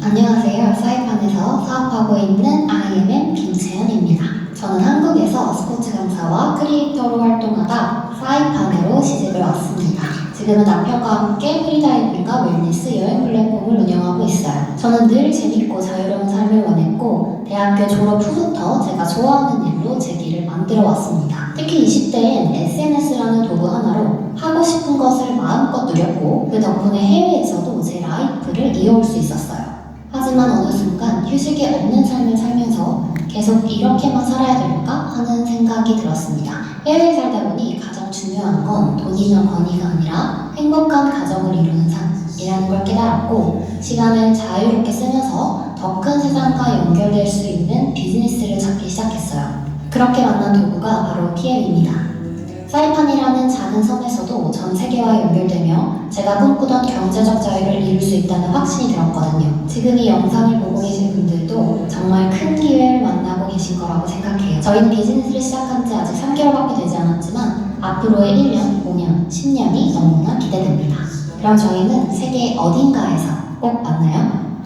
안녕하세요. 사이판에서 사업하고 있는 IMM 김채연입니다. 저는 한국에서 스포츠 강사와 크리에이터로 활동하다 사이판으로 시집을 왔습니다. 지금은 남편과 함께 프리다이빙과 웰니스 여행 플랫폼을 운영하고 있어요. 저는 늘 재밌고 자유로운 삶을 원했고 대학교 졸업 후부터 제가 좋아하는 일로 제 길을 만들어 왔습니다. 특히 20대엔 SNS라는 도구 하나로 하고 싶은 것을 마음껏 누렸고 그 덕분에 해외에서도 제 라이프를 이어올 수 있었어요. 하지만 어느 순간 휴식이 없는 삶을 살면서 계속 이렇게만 살아야 될까 하는 생각이 들었습니다. 해외에 살다 보니 가장 중요한 건 돈이나 권위가 아니라 행복한 가정을 이루는 삶이라는 걸 깨달았고 시간을 자유롭게 쓰면서 더 큰 세상과 연결될 수 있는 비즈니스를 찾기 시작했어요. 그렇게 만난 도구가 바로 TL입니다. 사이판이라는 작은 섬에서도 전 세계와 연결되며 제가 꿈꾸던 경제적 자유를 이룰 수 있다는 확신이 들었거든요. 지금 이 영상을 보고 계신 분들도 정말 큰 기회를 계신 거라고 생각해요. 저희는 비즈니스를 시작한 지 아직 3개월밖에 되지 않았지만 앞으로의 1년, 5년, 10년이 너무나 기대됩니다. 그럼 저희는 세계 어딘가에서 꼭 만나요.